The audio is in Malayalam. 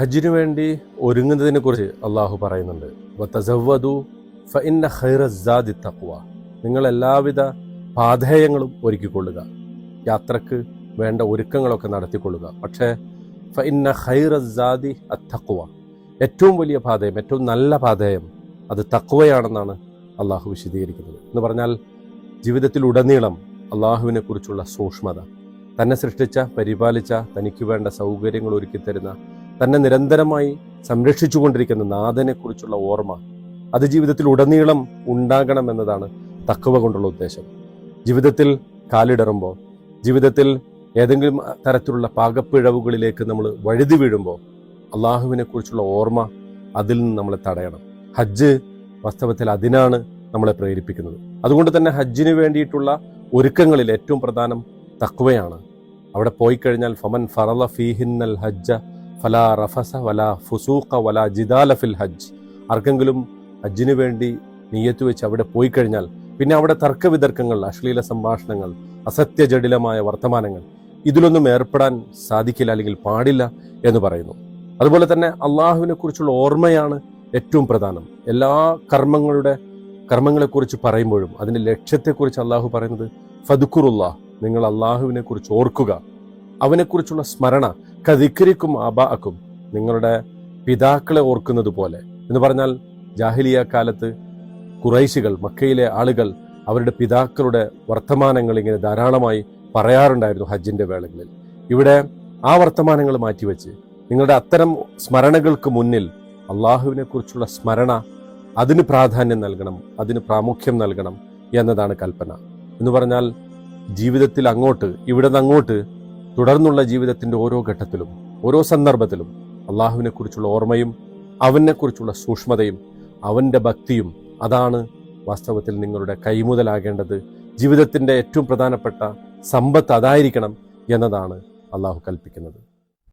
ഹജ്ജിനു വേണ്ടി ഒരുങ്ങുന്നതിനെ കുറിച്ച് അള്ളാഹു പറയുന്നുണ്ട്. നിങ്ങൾ എല്ലാവിധ പാധേയങ്ങളും ഒരുക്കിക്കൊള്ളുക. യാത്രയ്ക്ക് വേണ്ട ഒരുക്കങ്ങളൊക്കെ നടത്തിക്കൊള്ളുക. പക്ഷേ ഫഇന്ന ഖൈറസ്സാദി അത്തഖ്വ. ഏറ്റവും വലിയ പാതയം ഏറ്റവും നല്ല പാതയം അത് തക്വയാണെന്നാണ് അള്ളാഹു വിശദീകരിക്കുന്നത്. എന്ന് പറഞ്ഞാൽ ജീവിതത്തിലുടനീളം അള്ളാഹുവിനെ കുറിച്ചുള്ള സൂക്ഷ്മത തന്നെ സൃഷ്ടിച്ച പരിപാലിച്ച തനിക്ക് വേണ്ട സൗകര്യങ്ങൾ ഒരുക്കി തരുന്ന തന്നെ നിരന്തരമായി സംരക്ഷിച്ചുകൊണ്ടിരിക്കുന്ന നാഥനെ കുറിച്ചുള്ള ഓർമ്മ അത് ജീവിതത്തിൽ ഉടനീളം ഉണ്ടാകണം എന്നതാണ് തക്കവ കൊണ്ടുള്ള ഉദ്ദേശം. ജീവിതത്തിൽ കാലിടറുമ്പോൾ ജീവിതത്തിൽ ഏതെങ്കിലും തരത്തിലുള്ള പാകപ്പിഴവുകളിലേക്ക് നമ്മൾ വഴുതി വീഴുമ്പോൾ അള്ളാഹുവിനെ കുറിച്ചുള്ള ഓർമ്മ അതിൽ നിന്ന് നമ്മളെ തടയണം. ഹജ്ജ് വാസ്തവത്തിൽ അതിനാണ് നമ്മളെ പ്രേരിപ്പിക്കുന്നത്. അതുകൊണ്ട് തന്നെ ഹജ്ജിന് വേണ്ടിയിട്ടുള്ള ഒരുക്കങ്ങളിൽ ഏറ്റവും പ്രധാനം തക്വയാണ്. അവിടെ പോയി കഴിഞ്ഞാൽ ഫമൻ ഫറല ഫീഹിന്നൽ ഹജ്ജ ഫലാ റഫസ വല ഫുസൂഖ വല ജിദാല ഫിൽ ഹജ്ജ്. ആർക്കെങ്കിലും ഹജ്ജിനു വേണ്ടി നീയത്ത് വെച്ച് അവിടെ പോയി കഴിഞ്ഞാൽ പിന്നെ അവിടെ തർക്കവിതർക്കങ്ങൾ അശ്ലീല സംഭാഷണങ്ങൾ അസത്യജടിലമായ വർത്തമാനങ്ങൾ ഇതിലൊന്നും ഏർപ്പെടാൻ സാധിക്കില്ല അല്ലെങ്കിൽ പാടില്ല എന്ന് പറയുന്നു. അതുപോലെ തന്നെ അള്ളാഹുവിനെ കുറിച്ചുള്ള ഓർമ്മയാണ് ഏറ്റവും പ്രധാനം. എല്ലാ കർമ്മങ്ങളുടെ കർമ്മങ്ങളെക്കുറിച്ച് പറയുമ്പോഴും അതിന്റെ ലക്ഷ്യത്തെക്കുറിച്ച് അള്ളാഹു പറയുന്നത് ഫതുക്കുറുള്ള നിങ്ങൾ അള്ളാഹുവിനെ കുറിച്ച് ഓർക്കുക. അവനെക്കുറിച്ചുള്ള സ്മരണ കതിക്കരിക്കും അബാക്കും നിങ്ങളുടെ പിതാക്കളെ ഓർക്കുന്നത് പോലെ. എന്ന് പറഞ്ഞാൽ ജാഹിലിയ കാലത്ത് കുറൈശികൾ മക്കയിലെ ആളുകൾ അവരുടെ പിതാക്കളുടെ വർത്തമാനങ്ങൾ ഇങ്ങനെ ധാരാളമായി പറയാറുണ്ടായിരുന്നു ഹജ്ജിന്റെ വേളകളിൽ. ഇവിടെ ആ വർത്തമാനങ്ങൾ മാറ്റിവെച്ച് നിങ്ങളുടെ അത്തരം സ്മരണകൾക്ക് മുന്നിൽ അള്ളാഹുവിനെ കുറിച്ചുള്ള സ്മരണ അതിന് പ്രാധാന്യം നൽകണം അതിന് പ്രാമുഖ്യം നൽകണം എന്നതാണ് കൽപ്പന. എന്ന് പറഞ്ഞാൽ ജീവിതത്തിൽ അങ്ങോട്ട് ഇവിടെ നിന്ന് അങ്ങോട്ട് തുടർന്നുള്ള ജീവിതത്തിന്റെ ഓരോ ഘട്ടത്തിലും ഓരോ സന്ദർഭത്തിലും അള്ളാഹുവിനെ കുറിച്ചുള്ള ഓർമ്മയും അവനെക്കുറിച്ചുള്ള സൂക്ഷ്മതയും അവന്റെ ഭക്തിയും അതാണ് വാസ്തവത്തിൽ നിങ്ങളുടെ കൈമുതലാകേണ്ടത്. ജീവിതത്തിന്റെ ഏറ്റവും പ്രധാനപ്പെട്ട സമ്പത്ത് അതായിരിക്കണം എന്നതാണ് അള്ളാഹു കൽപ്പിക്കുന്നത്.